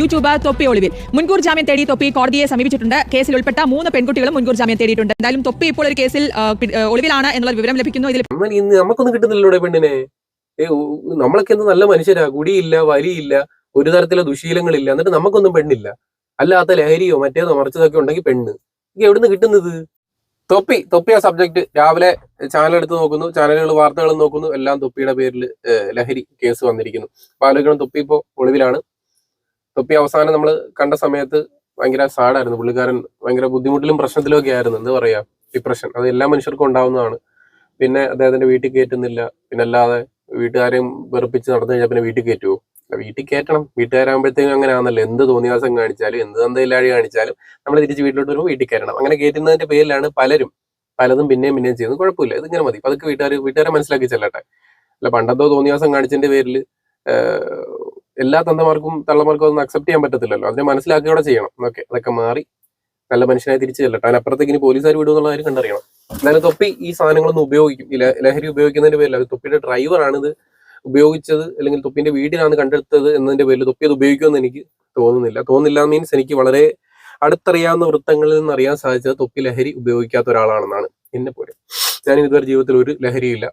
YouTuber തൊപ്പി ഒളിവിൽ. മുൻകൂർ ജാമ്യം തേടി തൊപ്പി കോടതിയെ സമീപിച്ചിട്ടുണ്ട്. കേസിൽ ഉൾപ്പെട്ട മൂന്ന് പെൺകുട്ടികളും മുൻകൂർ ജാമ്യം തേടിയിട്ടുണ്ട്. എന്തായാലും തൊപ്പി ഇപ്പോൾ ഒരു കേസിൽ ഒളിവിലാണ് എന്നുള്ള വിവരം ലഭിക്കുന്നു. ഇതിൽ നമുക്കൊന്നും കിട്ടുന്നില്ലല്ലോ പെണ്ണിനെ. നമ്മളൊക്കെ എന്ത് നല്ല മനുഷ്യരാ. കുടിയില്ല വലിയില്ല ഒരു തരത്തിലെ ദുശീലങ്ങളില്ല. എന്നിട്ട് നമുക്കൊന്നും പെണ്ണില്ല. അല്ലാത്ത ലഹരിയോ മറ്റേതോ മറിച്ചതൊക്കെ ഉണ്ടെങ്കിൽ പെണ്ണ്. ഇത് എവിടുന്ന് കിട്ടുന്നത്? തൊപ്പി തൊപ്പിയ സബ്ജക്ട്. രാവിലെ ചാനൽ എടുത്ത് നോക്കുന്നു. ചാനലുകൾ വാർത്തകൾ നോക്കുന്നു. എല്ലാം തൊപ്പിയുടെ പേരിൽ ലഹരി കേസ് വന്നിരിക്കുന്നു. പാലക്കാട് തൊപ്പി ഇപ്പോൾ ഒളിവിലാണ്. തൊപ്പി അവസാനം നമ്മൾ കണ്ട സമയത്ത് ഭയങ്കര സാഡായിരുന്നു പുള്ളിക്കാരൻ ഭയങ്കര ബുദ്ധിമുട്ടിലും പ്രശ്നത്തിലും ഒക്കെ ആയിരുന്നു. എന്താ പറയാ? ഡിപ്രഷൻ അത് എല്ലാ മനുഷ്യർക്കും ഉണ്ടാവുന്നതാണ്. പിന്നെ അദ്ദേഹത്തിന്റെ വീട്ടിൽ കയറ്റുന്നില്ല. പിന്നെ അല്ലാതെ വീട്ടുകാരെയും വെറുപ്പിച്ച് നടന്നു കഴിഞ്ഞാൽ പിന്നെ വീട്ടിൽ കയറ്റുമോ വീട്ടിൽ കയറ്റണം. വീട്ടുകാരാകുമ്പോഴത്തേക്കും അങ്ങനെ ആണല്ലോ എന്ത് തോന്നിയാസം കാണിച്ചാലും എന്ത് തന്തയില്ലാഴി കാണിച്ചാലും നമ്മൾ തിരിച്ച് വീട്ടിലോട്ട് വരുമ്പോൾ വീട്ടിൽ കയറണം അങ്ങനെ കയറ്റുന്നതിന്റെ പേരിലാണ് പലരും പലതും പിന്നെയും പിന്നെയും ചെയ്യുന്നത്. കുഴപ്പമില്ല. ഇതിങ്ങനെ മതി. അതൊക്കെ വീട്ടുകാർ വീട്ടുകാരെ മനസ്സിലാക്കി ചെല്ലട്ടെ. അല്ല പണ്ടത്തോ തോന്നിയാസം കാണിച്ചതിന്റെ പേരിൽ എല്ലാ തന്തമാർക്കും തള്ളമാർക്കും അതൊന്നും അക്സെപ്റ്റ് ചെയ്യാൻ പറ്റത്തില്ലല്ലോ. അതിനെ മനസ്സിലാക്കിയോടെ ചെയ്യണം. എന്നൊക്കെ അതൊക്കെ മാറി നല്ല മനുഷ്യനായി തിരിച്ചു ചെല്ലട്ടെ. അതിനപ്പുറത്തേക്ക് ഇനി പോലീസുകാർ വിടുമെന്നുള്ള കാര്യം കണ്ടറിയണം. എന്നാലും തൊപ്പി ഈ സാധനങ്ങളൊന്നും ഉപയോഗിക്കും. ലഹരി ഉപയോഗിക്കുന്നതിന്റെ പേരിൽ തൊപ്പിയുടെ ഡ്രൈവറാണ് ഇത് ഉപയോഗിച്ചത് അല്ലെങ്കിൽ തൊപ്പിന്റെ വീടിനാണ് കണ്ടെടുത്തത് എന്നതിന്റെ പേരിൽ തൊപ്പി അത് ഉപയോഗിക്കുമെന്ന് എനിക്ക് തോന്നുന്നില്ല. തോന്നുന്നില്ല മീൻസ് എനിക്ക് വളരെ അടുത്തറിയാവുന്ന വൃത്തങ്ങളിൽ നിന്ന് അറിയാൻ സാധിച്ചത് തൊപ്പി ലഹരി ഉപയോഗിക്കാത്ത ഒരാളാണെന്നാണ് എന്നെ പോലെ ഞാൻ ഇതുവരെ ജീവിതത്തിൽ ഒരു ലഹരിയില്ല.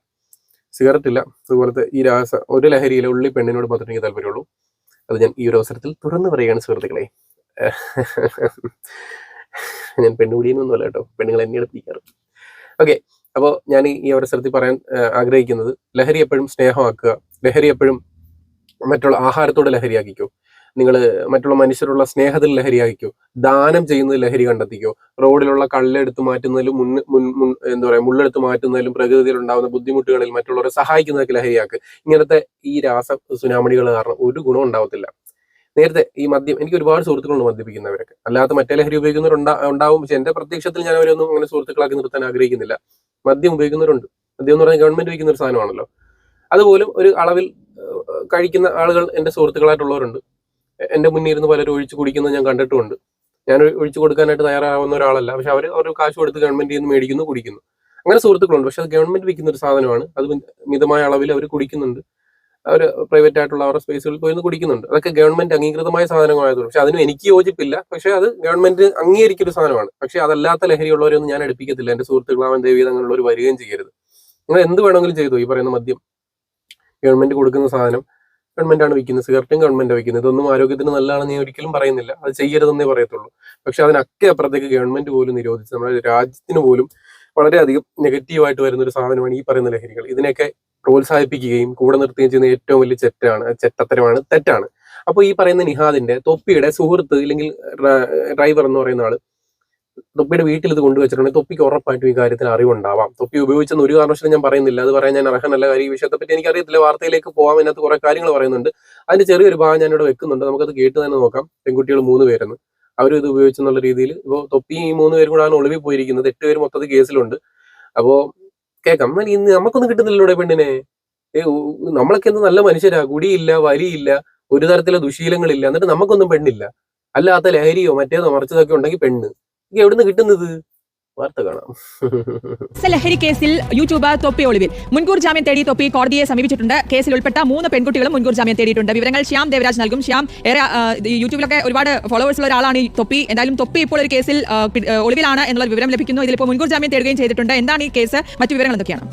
സിഗരറ്റ് ഇല്ല അതുപോലത്തെ ഈ രാസ ഒരു ലഹരിയിലെ ഉള്ളി പെണ്ണിനോട് മാത്രമേ താല്പര്യമുള്ളൂ. അത് ഞാൻ ഈ ഒരു അവസരത്തിൽ തുറന്നു പറയുകയാണ് സുഹൃത്തുക്കളെ. ഞാൻ പെണ്ണുപിടിയൊന്നുമല്ല കേട്ടോ. പെണ്ണുങ്ങൾ എന്നെ എടുപ്പിക്കാറ് ഓക്കെ. അപ്പോൾ ഞാൻ ഈ അവസരത്തിൽ പറയാൻ ആഗ്രഹിക്കുന്നത് ലഹരി എപ്പോഴും സ്നേഹമാക്കുക ലഹരി എപ്പോഴും മറ്റുള്ള ആഹാരത്തോട് ലഹരിയാക്കിക്കോ. നിങ്ങൾ മറ്റുള്ള മനുഷ്യരുള്ള സ്നേഹത്തിൽ ലഹരിയാക്കിക്കോ ദാനം ചെയ്യുന്നത് ലഹരി കണ്ടെത്തിക്കോ. റോഡിലുള്ള കള്ളെടുത്ത് മാറ്റുന്നതിലും മുൻ മുൻ എന്താ പറയുക മുള്ളെടുത്ത് മാറ്റുന്നതിലും പ്രകൃതിയിൽ ഉണ്ടാകുന്ന ബുദ്ധിമുട്ടുകളിൽ മറ്റുള്ളവരെ സഹായിക്കുന്നതൊക്കെ ലഹരിയാക്ക്. ഇങ്ങനത്തെ ഈ രാസ സുനാമണികൾ കാരണം ഒരു ഗുണം ഉണ്ടാവത്തില്ല. നേരത്തെ ഈ മദ്യം എനിക്ക് ഒരുപാട് സുഹൃത്തുക്കളുണ്ട് മദ്യപിക്കുന്നവരൊക്കെ. അല്ലാത്ത മറ്റേ ലഹരി ഉപയോഗിക്കുന്നവരുണ്ടാ ഉണ്ടാവും. പക്ഷെ എന്റെ പ്രത്യക്ഷത്തിൽ ഞാൻ അവരൊന്നും അങ്ങനെ സുഹൃത്തുക്കളാക്കി നിർത്താൻ ആഗ്രഹിക്കുന്നില്ല. മദ്യം ഉപയോഗിക്കുന്നവരുണ്ട്. മദ്യം എന്ന് പറഞ്ഞാൽ ഗവൺമെന്റ് ഉപയോഗിക്കുന്ന ഒരു സാധനമാണല്ലോ. അതുപോലും ഒരു അളവിൽ കഴിക്കുന്ന ആളുകൾ എന്റെ സുഹൃത്തുക്കളായിട്ടുള്ളവരുണ്ട്. എന്റെ മുന്നിൽ ഇരുന്ന് പലരും ഒഴിച്ചു കുടിക്കുന്നത് ഞാൻ കണ്ടിട്ടുണ്ട് ഞാൻ ഒഴി- ഒഴിച്ചു കൊടുക്കാനായിട്ട് തയ്യാറാവുന്ന ഒരാളല്ല. പക്ഷെ അവർ അവർ കാശ് കൊടുത്ത് ഗവൺമെന്റിൽ നിന്ന് മേടിക്കുന്നു കുടിക്കുന്നു. അങ്ങനെ സുഹൃത്തുക്കളുണ്ട്. പക്ഷെ അത് ഗവൺമെന്റ് വിൽക്കുന്ന ഒരു സാധനമാണ്. അത് മിതമായ അളവിൽ അവർ കുടിക്കുന്നുണ്ട്. അവർ പ്രൈവറ്റ് ആയിട്ടുള്ള അവരുടെ സ്പേസുകളിൽ പോയി കുടിക്കുന്നുണ്ട്. അതൊക്കെ ഗവൺമെന്റ് അംഗീകൃതമായ സാധനമായതുകൊണ്ട് പക്ഷെ അതിനും എനിക്ക് യോജിപ്പില്ല. പക്ഷെ അത് ഗവൺമെന്റ് അംഗീകരിക്കുന്ന സാധനമാണ്. പക്ഷെ അതല്ലാത്ത ലഹരിയുള്ളവരൊന്നും ഞാൻ എടുപ്പിക്കത്തില്ല എന്റെ സുഹൃത്തുക്കളാവൻ ദേവീത അങ്ങനെയുള്ളവർ വരികയും ചെയ്യരുത്. നിങ്ങൾ എന്ത് വേണമെങ്കിലും ചെയ്തു ഈ പറയുന്ന മദ്യം? ഗവൺമെന്റ് കൊടുക്കുന്ന സാധനം ഗവൺമെന്റ് ആണ് വിൽക്കുന്നത് സിഗരറ്റും ഗവൺമെന്റ് വിൽക്കുന്നത് ഇതൊന്നും ആരോഗ്യത്തിന് നല്ലതാണെന്ന് ഞാൻ ഒരിക്കലും പറയുന്നില്ല. അത് ചെയ്യരുതെന്നേ പറയത്തുള്ളൂ. പക്ഷെ അതിനൊക്കെ അപ്പുറത്തേക്ക് ഗവൺമെന്റ് പോലും നിരോധിച്ച് നമ്മുടെ രാജ്യത്തിന് പോലും വളരെയധികം നെഗറ്റീവായിട്ട് വരുന്ന ഒരു സാധനമാണ് ഈ പറയുന്ന ലഹരികൾ. ഇതിനെയൊക്കെ പ്രോത്സാഹിപ്പിക്കുകയും കൂടെ നിർത്തുകയും ചെയ്യുന്ന ഏറ്റവും വലിയ ചെറ്റാണ് ചെറ്റത്തരമാണ് തെറ്റാണ്. അപ്പോൾ ഈ പറയുന്ന നിഹാദിന്റെ തൊപ്പിയുടെ സുഹൃത്ത് ഇല്ലെങ്കിൽ ഡ്രൈവർ എന്ന് പറയുന്ന ആൾ തൊപ്പിയുടെ വീട്ടിൽ ഇത് കൊണ്ടുവച്ചിട്ടുണ്ടെങ്കിൽ തൊപ്പിക്ക് ഉറപ്പായിട്ടും ഈ കാര്യത്തിൽ അറിവുണ്ടാവാം. തൊപ്പി ഉപയോഗിച്ചെന്ന് ഒരു കാരണവശാലും ഞാൻ പറയുന്നില്ല. അത് പറയാൻ ഞാൻ അർഹനല്ല കാര്യം. ഈ വിഷയത്തെ പറ്റി എനിക്കറിയത്തില്ല വാർത്തയിലേക്ക് പോകാം അതിനകത്ത് കുറെ കാര്യങ്ങൾ പറയുന്നുണ്ട്. അതിന്റെ ചെറിയൊരു ഭാഗം ഞാൻ ഇവിടെ വെക്കുന്നുണ്ട്. നമുക്കത് കേട്ട് തന്നെ നോക്കാം. പെൺകുട്ടികൾ മൂന്ന് പേരെന്ന്. അവരും ഇത് ഉപയോഗിച്ചെന്നുള്ള രീതിയിൽ ഇപ്പോൾ തൊപ്പി ഈ മൂന്ന് പേരും കൂടാണ് ഒളിവിൽ പോയിരിക്കുന്നത്. എട്ട് പേര് മൊത്തത്തിൽ കേസിലുണ്ട്. അപ്പോൾ കേൾക്കാം. ഇന്ന് നമുക്കൊന്നും കിട്ടുന്നില്ല ഇവിടെ പെണ്ണിനെ. ഏ നമ്മളൊക്കെ എന്ത് നല്ല മനുഷ്യരാ. കുടിയില്ല വരിയില്ല ഒരു തരത്തിലെ ദുശീലങ്ങളില്ല. എന്നിട്ട് നമുക്കൊന്നും പെണ്ണില്ല. അല്ലാത്ത ലഹരിയോ മറ്റേതോ മറിച്ചതൊക്കെ ഉണ്ടെങ്കിൽ പെണ്ണ്. എവിടുന്ന് കിട്ടുന്നത്? വാർത്ത കാണാം. കേസിൽ യൂട്യൂബർ തൊപ്പി ഒളിവിൽ. മുൻകൂർ ജാമ്യം തേടി തൊപ്പി കോടതിയെ സമീപിച്ചിട്ടുണ്ട്. കേസിൽ ഉൾപ്പെട്ട മൂന്ന് പെൺകുട്ടികളും മുൻകൂർ ജാമ്യം തേടിയിട്ടുണ്ട്. വിവരങ്ങൾ ശ്യാം ദേവരാജ് നൽകും. ശ്യാം ഏറെ യൂട്യൂബിലൊക്കെ ഒരുപാട് ഫോളോവേഴ്സ് ഉള്ള ഒരാളാണ് ഈ തൊപ്പി. എന്തായാലും തൊപ്പി ഇപ്പോൾ ഒരു കേസിൽ ഒളിവിലാണ് എന്നുള്ള വിവരം ലഭിക്കുന്നു. ഇതിലിപ്പോൾ മുൻകൂർ ജാമ്യം തേടുകയും ചെയ്തിട്ടുണ്ട്. എന്താണ് ഈ കേസ്? മറ്റു വിവരങ്ങൾ എന്തൊക്കെയാണ്?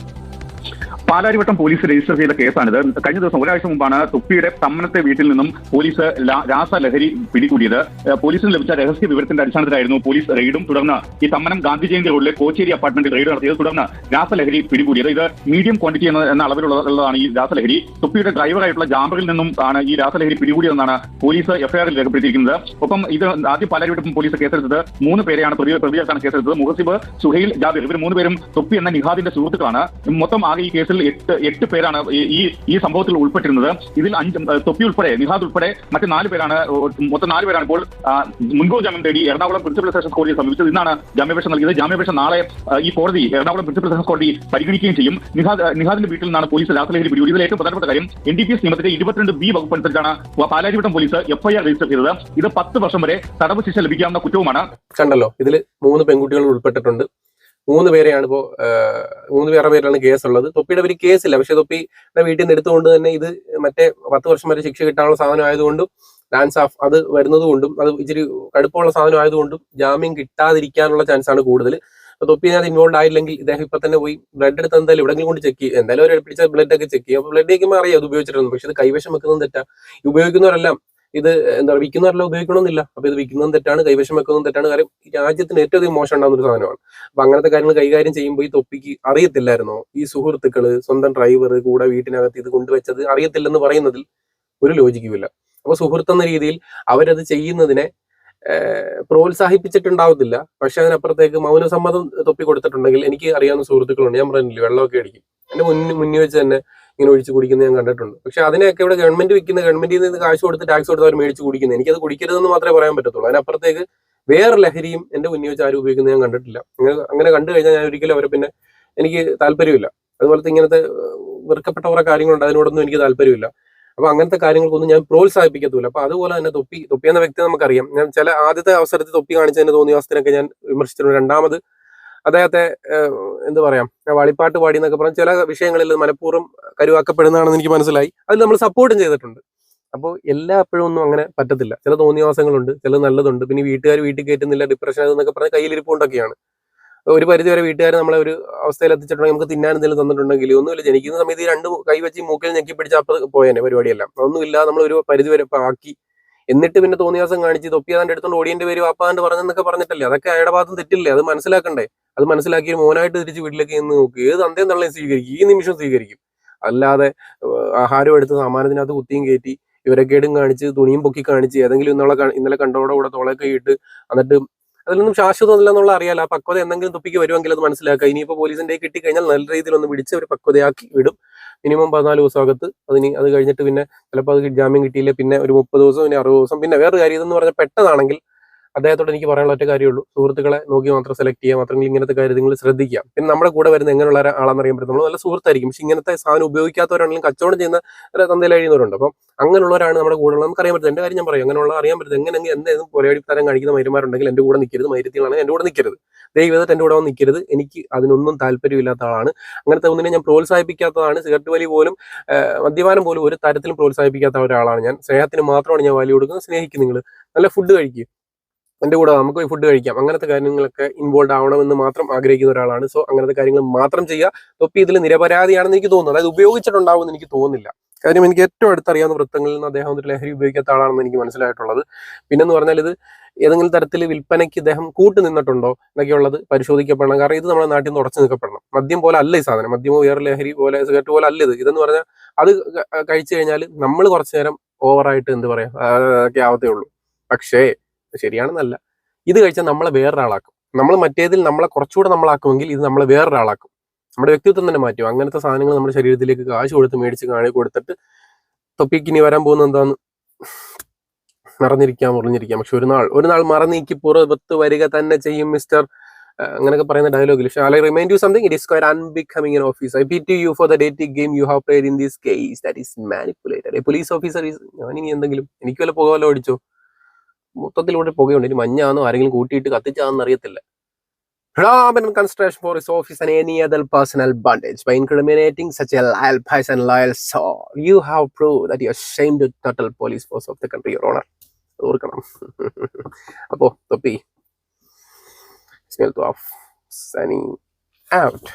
പാലാരിവട്ടം പോലീസ് രജിസ്റ്റർ ചെയ്ത കേസാണിത്. കഴിഞ്ഞ ദിവസം ഒരാഴ്ച മുമ്പാണ് തുപ്പിയുടെ തമ്മനത്തെ വീട്ടിൽ നിന്നും പോലീസ് രാസലഹരി പിടികൂടിയത്. പോലീസിന് ലഭിച്ച രഹസ്യ വിവരത്തിന്റെ അടിസ്ഥാനത്തിലായിരുന്നു പോലീസ് റെയ്ഡും തുടർന്ന് ഈ തമ്മനം ഗാന്ധി ജയന്തി റോഡിലെ കോച്ചേരി അപ്പാർട്ട്മെന്റിൽ റെയ്ഡ് നടത്തിയത് തുടർന്ന് രാസലഹരി പിടികൂടിയത്. ഇത് മീഡിയം ക്വാണ്ടിറ്റി എന്ന എന്ന അളവിലുള്ളതാണ് ഈ രാസലഹരി. തുപ്പിയുടെ ഡ്രൈവറായിട്ടുള്ള ജാമ്പറിൽ നിന്നും ആണ് ഈ രാസലഹരി പിടികൂടിയതെന്നാണ് പോലീസ് എഫ്ഐആറിൽ രേഖപ്പെടുത്തിയിരിക്കുന്നത്. ഒപ്പം ഇത് ആദ്യം പാലാരിവട്ടം പോലീസ് കേസെടുത്തത് മൂന്ന് പേരെയാണ് പ്രതി പ്രതിയാക്കാണ് കേസെടുത്തത്. മുഹസിബ് സുഹൈൽ ജാബിർ ഇവർ മൂന്ന് പേരും തൊപ്പി എന്ന നിഹാദിന്റെ സുഹൃത്തുക്കളാണ്. മൊത്തം ആകെ ഈ കേസിൽ എട്ട് എട്ട് പേരാണ് ഈ- ഈ സംഭവത്തിൽ ഉൾപ്പെട്ടിരുന്നത്. ഇതിൽ അഞ്ച് തൊപ്പി ഉൾപ്പെടെ നിഹാദ് ഉൾപ്പെടെ മറ്റ് നാല് പേരാണ് മൊത്തം നാല് പേരാണ് ഇപ്പോൾ മുൻകൂർ ജാമ്യം തേടി എറണാകുളം പ്രിൻസിപ്പൽ സെഷൻസ് കോടതിയെ സമീപിച്ചത്. ഇന്നാണ് ജാമ്യാപേക്ഷ നൽകിയത്. ജാമ്യാപേക്ഷ നാളെ ഈ കോടതി എറണാകുളം പ്രിൻസിപ്പൽ സെഷൻസ് കോടതി പരിഗണിക്കുകയും ചെയ്യും. നിഹാദ് നിഹാദിന്റെ വീട്ടിൽ നിന്നാണ് പോലീസ് രാസലഹരി പിടികൂടി. ഇതിൽ ഏറ്റവും പ്രധാനപ്പെട്ട കാര്യം എൻ ഡി പി എസ് നിയമത്തിന്റെ ഇരുപത്തിരണ്ട് ബി വകുപ്പ് അനുസരിച്ചാണ് പാലാരിവട്ടം പോലീസ് എഫ്ഐആർ രജിസ്റ്റർ ചെയ്തത്. ഇത് പത്ത് വർഷം വരെ തടവ് ശിക്ഷ ലഭിക്കാവുന്ന കുറ്റവുമാണ്. കണ്ടല്ലോ ഇതിൽ മൂന്ന് പെൺകുട്ടികൾ ഉൾപ്പെട്ടിട്ടുണ്ട്. മൂന്ന് പേരെയാണ് ഇപ്പോൾ മൂന്ന് പേരുടെ പേരിലാണ് കേസ് ഉള്ളത് തൊപ്പിയുടെ പേര് കേസില്ല. പക്ഷെ തൊപ്പിയുടെ വീട്ടിൽ നിന്ന് എടുത്തുകൊണ്ട് തന്നെ ഇത് മറ്റേ പത്ത് വർഷം വരെ ശിക്ഷ കിട്ടാനുള്ള സാധനം ആയതുകൊണ്ടും ഡാൻസ് ഓഫ് അത് വരുന്നതുകൊണ്ടും അത് ഇച്ചിരി കടുപ്പമുള്ള സാധനം ആയതുകൊണ്ടും ജാമ്യം കിട്ടാതിരിക്കാനുള്ള ചാൻസ് ആണ് കൂടുതൽ അപ്പൊ തൊപ്പി ഞാൻ ഇൻവോൾവ് ആയില്ലെങ്കിൽ ഇദ്ദേഹം ഇപ്പൊ തന്നെ പോയി ബ്ലഡ് എടുത്ത് എന്തായാലും എവിടെയെങ്കിലും കൊണ്ട് ചെക്ക് ചെയ്യും എന്തായാലും ഒരു പിടിച്ച ബ്ലഡ് ഒക്കെ ചെക്ക് ചെയ്യും അപ്പൊ ബ്ലഡ് കഴിക്കുമ്പോൾ അറിയാം അത് ഉപയോഗിച്ചിട്ടുണ്ട് പക്ഷെ ഇത് കൈവശം വെക്കുന്നത് തെറ്റാ ഉപയോഗിക്കുന്നവരെല്ലാം ഇത് എന്താ പറയുക വിൽക്കുന്നവരെല്ലാം ഉപയോഗിക്കണമെന്നില്ല. അപ്പൊ ഇത് വിൽക്കുന്നതും തെറ്റാണ് കൈവശം വെക്കുന്നതും തെറ്റാണ്. കാര്യം രാജ്യത്തിന് ഏറ്റവും അധികം മോശം ഉണ്ടാകുന്ന ഒരു സാധനമാണ്. അപ്പൊ അങ്ങനത്തെ കാര്യങ്ങൾ കൈകാര്യം ചെയ്യുമ്പോൾ ഈ തൊപ്പിക്ക് അറിയത്തില്ലായിരുന്നോ? ഈ സുഹൃത്തുക്കൾ സ്വന്തം ഡ്രൈവർ കൂടെ വീട്ടിനകത്ത് ഇത് കൊണ്ടുവച്ചത് അറിയത്തില്ലെന്ന് പറയുന്നതിൽ ഒരു ലോജിക്കുമില്ല അപ്പൊ സുഹൃത്ത് എന്ന രീതിയിൽ അവരത് ചെയ്യുന്നതിനെ പ്രോത്സാഹിപ്പിച്ചിട്ടുണ്ടാവത്തില്ല. പക്ഷെ അതിനപ്പുറത്തേക്ക് മൗനസമ്മതം തൊപ്പി കൊടുത്തിട്ടുണ്ടെങ്കിൽ എനിക്ക് അറിയാവുന്ന സുഹൃത്തുക്കളുണ്ട്. ഞാൻ പറഞ്ഞില്ലേ വെള്ളമൊക്കെ അടിക്കും. എന്റെ മുന്നിൽ മുന്നിൽ വെച്ച് തന്നെ ഇങ്ങനെ ഒഴിച്ച് കുടിക്കുന്നത് ഞാൻ കണ്ടിട്ടുണ്ട്. പക്ഷെ അതിനെയൊക്കെ ഇവിടെ ഗവൺമെന്റ് വിൽക്കുന്ന ഗവൺമെന്റിൽ നിന്ന് കാശ് കൊടുത്ത് ടാക്സ് കൊടുത്ത് അവർ മേടിച്ച് കുടിക്കുന്നത്. എനിക്കത് കുടിക്കരുതെന്ന് മാത്രമേ പറയാൻ പറ്റത്തുള്ളൂ. അതിനപ്പുറത്തേക്ക് വേറെ ലഹരിയും എന്റെ മുന്നിൽ വെച്ച് ആരും ഉപയോഗിക്കുന്നത് ഞാൻ കണ്ടിട്ടില്ല. അങ്ങനെ അങ്ങനെ കണ്ടു കഴിഞ്ഞാൽ ഞാൻ ഒരിക്കലും അവരെ പിന്നെ എനിക്ക് താല്പര്യമില്ല. അതുപോലത്തെ ഇങ്ങനത്തെ വെറുക്കപ്പെട്ട കുറെ കാര്യങ്ങളുണ്ട്. അതിനോടൊന്നും എനിക്ക് താല്പര്യമില്ല. അപ്പൊ അങ്ങനത്തെ കാര്യങ്ങൾക്കൊന്നും ഞാൻ പ്രോത്സാഹിപ്പിക്കത്തില്ല അപ്പൊ അതുപോലെ തന്നെ തൊപ്പി തൊപ്പി എന്ന വ്യക്തി നമുക്കറിയാം. ഞാൻ ചില ആദ്യത്തെ അവസരത്തിൽ തൊപ്പി കാണിച്ചതിന് തോന്നിയ അവസ്ഥയൊക്കെ ഞാൻ വിമർശിച്ചിട്ടുണ്ട്. രണ്ടാമത് അദ്ദേഹത്തെ എന്ത് പറയാം വളിപ്പാട്ട് പാടി എന്നൊക്കെ പറഞ്ഞ ചില വിഷയങ്ങളിൽ മനഃപൂർവം കരുവാക്കപ്പെടുന്നതാണെന്ന് എനിക്ക് മനസ്സിലായി. അതിൽ നമ്മൾ സപ്പോർട്ടും ചെയ്തിട്ടുണ്ട്. അപ്പോൾ എല്ലാ എപ്പോഴും ഒന്നും അങ്ങനെ പറ്റത്തില്ല. ചില തോന്നിയവാസങ്ങളുണ്ട് ചില നല്ലതുണ്ട്. പിന്നെ വീട്ടുകാർ വീട്ടിൽ കയറ്റുന്നില്ല ഡിപ്രഷൻ അതെന്നൊക്കെ പറഞ്ഞ കയ്യിലിരിപ്പുണ്ടൊക്കെയാണ് ഒരു പരിധി വരെ വീട്ടുകാർ നമ്മളെ ഒരു അവസ്ഥയിൽ എത്തിച്ചിട്ടുണ്ടെങ്കിൽ നമുക്ക് തിന്നാൻ എന്തെങ്കിലും തന്നിട്ടുണ്ടെങ്കിൽ ഒന്നുമില്ല. ജനിക്കുന്ന സമയത്ത് ഈ രണ്ട് കൈ വെച്ച് മൂക്കിൽ ഞെക്കി പിടിച്ച് അപ്പം പോയേനെ പരിപാടിയെല്ലാം. ഒന്നുമില്ല നമ്മൾ ഒരു പരിധി വരെ ആക്കി. എന്നിട്ട് പിന്നെ തോന്നിയാസം കാണിച്ച് തൊപ്പിയാതെ അതാണ്ട് എടുത്തോണ്ട് ഓടിയന്റെ പേര് വാപ്പാണ്ട് പറഞ്ഞെന്നൊക്കെ പറഞ്ഞിട്ടല്ലേ? അതൊക്കെ അയാളുടെ ഭാഗത്തും തെറ്റില്ലേ? അത് മനസ്സിലാക്കണ്ടേ? അത് മനസ്സിലാക്കി മോനായിട്ട് തിരിച്ച് വീട്ടിലേക്ക് നിന്ന് നോക്കുക ഏത് അന്തേം തള്ളയും സ്വീകരിക്കും. ഈ നിമിഷം സ്വീകരിക്കും. അല്ലാതെ ആഹാരം എടുത്ത് സാമാനത്തിനകത്ത് കുത്തിയും കയറ്റി ഇവരക്കേടും കാണിച്ച് തുണിയും പൊക്കി കാണിച്ച് ഏതെങ്കിലും ഇന്നലെ ഇന്നലെ കണ്ടോടെ കൂടെ തോളെ ഇട്ട് എന്നിട്ട് അതിലൊന്നും ശാശ്വതമല്ല എന്നുള്ള അറിയാലോ. ആ പക്വത എന്തെങ്കിലും തുപ്പിക്ക് വരുമെങ്കിൽ അത് മനസ്സിലാക്കുക. ഇനിയിപ്പോ പോലീസിന്റെ കിട്ടി കഴിഞ്ഞാൽ നല്ല രീതിയിൽ ഒന്ന് പിടിച്ച് അവർ പക്വതയാക്കി വിടും. മിനിമം പതിനാല് ദിവസം അകത്ത് അതിന് അത് കഴിഞ്ഞിട്ട് പിന്നെ ചിലപ്പോൾ അത് ജാമ്യം കിട്ടിയില്ല പിന്നെ ഒരു മുപ്പത് ദിവസം പിന്നെ അറുപത് ദിവസം പിന്നെ വേറൊരു കാര്യം ഇതെന്ന് പറഞ്ഞാൽ പെട്ടതാണെങ്കിൽ അദ്ദേഹത്തോട് എനിക്ക് പറയാനുള്ള ഒറ്റ കാര്യമുള്ളൂ. സുഹൃത്തുക്കളെ നോക്കി മാത്രം സെലക്ട് ചെയ്യുക മാത്രമെങ്കിൽ ഇങ്ങനത്തെ കാര്യങ്ങൾ ശ്രദ്ധിക്കുക. പിന്നെ നമ്മുടെ കൂടെ വരുന്ന എങ്ങനെയുള്ള ആളാണെന്ന് അറിയുമ്പോൾ നമ്മൾ നല്ല സുഹൃത്തായിരിക്കും. പക്ഷെ ഇങ്ങനത്തെ സാധനം ഉപയോഗിക്കാത്തവരാണെങ്കിലും കച്ചവടം ചെയ്യുന്ന തന്തയിൽ കഴിയുന്നവരുണ്ട് അപ്പം അങ്ങനെയുള്ളവരാണ് നമ്മുടെ കൂടെ ഉള്ളത് നമുക്ക് അറിയാൻ പറ്റും എന്റെ കാര്യം ഞാൻ പറയും. അങ്ങനെയുള്ള അറിയാൻ പറ്റും എങ്ങനെ എന്തെങ്കിലും പൊരയടി തരം കാണിക്കുന്ന മരുമാരുണ്ടെങ്കിൽ എന്റെ കൂടെ നിൽക്കരുത് മൈരത്തികളാണെങ്കിൽ എന്റെ കൂടെ നിൽക്കരുത് ദൈവത്തെ എന്റെ കൂടെ നിൽക്കരുത് എനിക്ക് അതിനൊന്നും താല്പര്യമില്ലാത്ത ആളാണ്. അങ്ങനത്തെ ഒന്നിനെ ഞാൻ പ്രോത്സാഹിപ്പിക്കാത്തതാണ്. സിഗരറ്റ് വലി പോലും മദ്യപാനം പോലും ഒരു തരത്തിലും പ്രോത്സാഹിപ്പിക്കാത്ത ഒരാളാണ് ഞാൻ. സ്നേഹത്തിന് മാത്രമാണ് ഞാൻ വാല്യൂ കൊടുക്കുന്നത്. സ്നേഹിക്കും നിങ്ങൾ. നല്ല ഫുഡ് കഴിക്കുക എന്റെ കൂടെ നമുക്ക് ഫുഡ് കഴിക്കാം. അങ്ങനത്തെ കാര്യങ്ങളൊക്കെ ഇൻവോൾവ് ആവണമെന്ന് മാത്രം ആഗ്രഹിക്കുന്ന ഒരാളാണ്. സോ അങ്ങനത്തെ കാര്യങ്ങൾ മാത്രം ചെയ്യുക. തൊപ്പി ഇതിൽ നിരപരാധിയാണെന്ന് എനിക്ക് തോന്നുന്നു. അതായത് ഉപയോഗിച്ചിട്ടുണ്ടാവുമെന്ന് എനിക്ക് തോന്നുന്നില്ല. കാര്യം എനിക്ക് ഏറ്റവും അടുത്തറിയാവുന്ന വൃത്തങ്ങളിൽ നിന്ന് അദ്ദേഹം ഒരു ലഹരി ഉപയോഗിക്കാത്ത ആളാണെന്ന് എനിക്ക് മനസ്സിലായിട്ടുള്ളത്. പിന്നെന്ന് പറഞ്ഞാൽ ഇത് ഏതെങ്കിലും തരത്തിൽ വിൽപ്പനയ്ക്ക് ഇദ്ദേഹം കൂട്ടു നിന്നിട്ടുണ്ടോ എന്നൊക്കെയുള്ളത് പരിശോധിക്കപ്പെടണം. കാരണം ഇത് നമ്മുടെ നാട്ടിൽ നിന്ന് ഉറച്ചു നിൽക്കപ്പെടണം. മദ്യം പോലെ അല്ല ഈ സാധനം. മദ്യമോ വേറെ ലഹരി പോലെ സിഗരറ്റ് പോലെ അല്ല ഇത്. ഇതെന്ന് പറഞ്ഞാൽ അത് കഴിച്ചു കഴിഞ്ഞാൽ നമ്മൾ കുറച്ചു നേരം ഓവറായിട്ട് എന്ത് പറയാ ഒക്കെ ആവത്തേ ഉള്ളൂ. പക്ഷേ ശരിയാണെന്നല്ല. ഇത് കഴിച്ചാൽ നമ്മളെ വേറൊരാളാക്കും. നമ്മൾ മറ്റേതിൽ നമ്മളെ കുറച്ചുകൂടെ നമ്മളാക്കുമെങ്കിൽ ഇത് നമ്മളെ വേറൊരാളാക്കും. നമ്മുടെ വ്യക്തിത്വം തന്നെ മാറ്റും. അങ്ങനത്തെ സാധനങ്ങൾ നമ്മുടെ ശരീരത്തിലേക്ക് കാശ് കൊടുത്ത് മേടിച്ച് കാണി കൊടുത്തിട്ട് തൊപ്പിക്ക് ഇനി വരാൻ പോകുന്ന എന്താന്ന് മറന്നിരിക്കാം മുറിഞ്ഞിരിക്കാം. പക്ഷെ ഒരു നാൾ ഒരു നാൾ മറന്നീക്ക് പുറത്ത് വരിക തന്നെ ചെയ്യും മിസ്റ്റർ അങ്ങനെയൊക്കെ പറയുന്ന ഡയലോഗിൽ പക്ഷെ I remind you something it is quite unbecoming an office I put to you for the dating game you have played in this case that is manipulated a police officer is ഞാൻ ഇനി എന്തെങ്കിലും എനിക്ക് വല്ല പുക വല്ല ഓടിച്ചോ മൊത്തത്തിലൂടെ പുകയുണ്ട് ഇനി മഞ്ഞാണോ ആരെങ്കിലും കൂട്ടിയിട്ട് കത്തിച്ചാന്ന് അറിയത്തില്ല Raman consideration for his office and any other personal bondage by incriminating such a loyal and loyal soul. You have proved that you are ashamed to total police force of the country, Your Honor. ഓർക്കണം അപ്പോ തൊപ്പി smell of സനി out